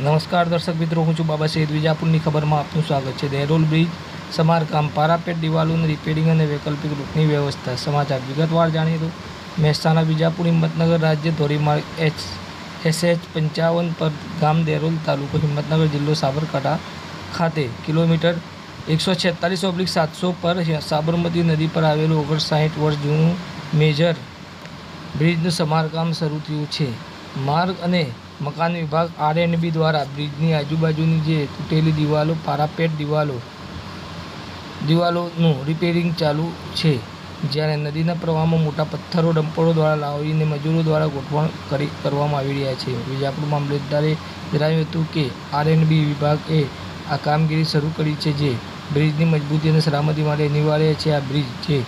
નમસ્કાર દર્શક મિત્રો, હું છું બાબા સૈદ વિજાપુરની ખબરમાં આપનું સ્વાગત છે. દેરોલ બ્રિજ, સમારકામ, પારાપેટ દિવાલોનું રિપેરિંગ અને વૈકલ્પિક રૂટની વ્યવસ્થા. સમાચાર વિગતવાર જાણીએ તો, મહેસાણા, વિજાપુર, હિંમતનગર રાજ્ય ધોરીમાર્ગ એચ, એસએચ પંચાવન પર ગામ દેરોલ તાલુકો હિંમતનગર જિલ્લો સાબરકાંઠા ખાતે કિલોમીટર એકસો છેતાલીસ ઓબ્લિક સાતસો પર સાબરમતી નદી પર આવેલું ઓગણસાઠ વર્ષ જૂનું મેજર બ્રિજનું સમારકામ શરૂ થયું છે. માર્ગ અને મકાન વિભાગ આર એન્ડ બી દ્વારા બ્રિજની આજુબાજુની જે તૂટેલી દિવાલો, પારાપેટ દિવાલો, દિવાલોનું રિપેરિંગ ચાલુ છે. જ્યારે નદીના પ્રવાહમાં મોટા પથ્થરો ડમ્પરો દ્વારા લાવીને મજૂરો દ્વારા ગોઠવણ કરી કરવામાં આવી રહ્યા છે. વિજાપુર મામલતદારે જણાવ્યું હતું કે આર એન્ડ બી વિભાગે આ કામગીરી શરૂ કરી છે જે બ્રિજની મજબૂતી અને સલામતી માટે અનિવાર્ય છે. આ બ્રિજ જે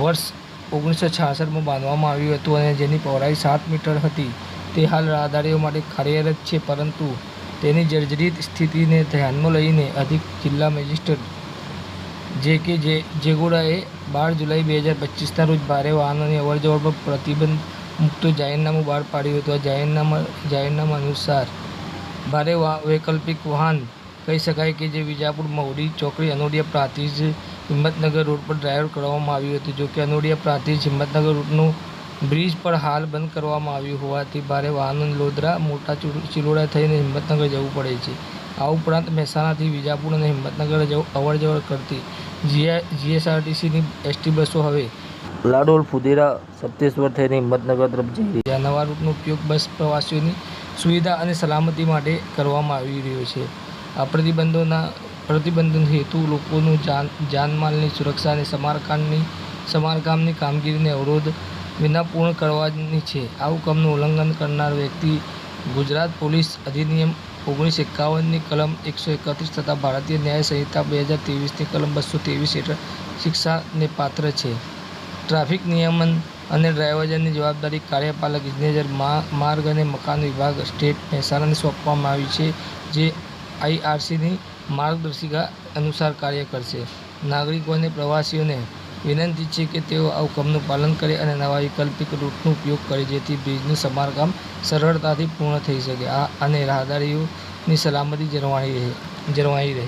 વર્ષ ઓગણીસો છાસઠમાં બાંધવામાં આવ્યું હતું અને જેની પહોળાઈ સાત મીટર હતી. તે હાલ રાહદારીઓ માટે કાર્યરત છે, પરંતુ તેની જર્જરિત સ્થિતિને ધ્યાનમાં લઈને અધિક જિલ્લા મેજિસ્ટ્રેટ જે કે જે જેગોડાએ બાર જુલાઈ બે હજાર પચીસના રોજ ભારે વાહનોની અવરજવર પર પ્રતિબંધ મૂકતું જાહેરનામું બહાર પાડ્યું હતું. આ જાહેરનામા જાહેરનામા અનુસાર ભારે વૈકલ્પિક વાહન કહી શકાય કે જે વિજાપુર, મહુડી, ચોકડી, અનોડિયા, પ્રાંતિજ હિંમતનગર રોડ પર ડ્રાઈવ કરવામાં આવ્યું હતું. જોકે અનોડિયા, પ્રાંતિજ હિંમતનગર રૂટનું બ્રિજ પર હાલ બંધ કરવામાં આવ્યું હોવાથી ભારે વાહનો લોધરા, મોટા ચિલો- ચિલોડા થઈને હિંમતનગર જવું પડે છે. આ ઉપરાંત મહેસાણાથી વિજાપુર અને હિંમતનગર અવર અવરજવર કરતી જીએસઆરટીસીની એસટી બસો હવે લાડોલ, ફુદેરા, સપ્તેશ્વર થઈને હિંમતનગર તરફ જઈ રહી નવા રૂટનો ઉપયોગ બસ પ્રવાસીઓની સુવિધા અને સલામતી માટે કરવામાં આવી રહ્યો છે. આ પ્રતિબંધોના, પ્રતિબંધન હેતુ લોકોનું જાન, જાનમાલની સુરક્ષા અને સમારકામની સમારકામની કામગીરીને અવરોધ વિના પૂર્ણ કરવાની છે. આ હુકમનું ઉલ્લંઘન કરનાર વ્યક્તિ ગુજરાત પોલીસ અધિનિયમ ઓગણીસો એકાવનની કલમ એકસો એકત્રીસ તથા ભારતીય ન્યાય સંહિતા બે હજાર ત્રેવીસની કલમ બસો ત્રેવીસ હેઠળ શિક્ષાને પાત્ર છે. ટ્રાફિક નિયમન અને ડ્રાઇવરની જવાબદારી કાર્યપાલક, ઇજનેર માર્ગ અને મકાન વિભાગ, સ્ટેટ મહેસાણાને સોંપવામાં આવી છે, જે આઈઆરસીની માર્ગદર્શિકા અનુસાર કાર્ય કરશે. નાગરિકો અને પ્રવાસીઓને વિનંતી છે કે તેઓ આ હુકમનું પાલન કરે અને નવા વૈકલ્પિક રૂટનો ઉપયોગ કરે જેથી બ્રિજનું સમારકામ સરળતાથી પૂર્ણ થઈ શકે. આ અને રાહદારીઓની સલામતી જળવાઈ રહે જળવાઈ રહે.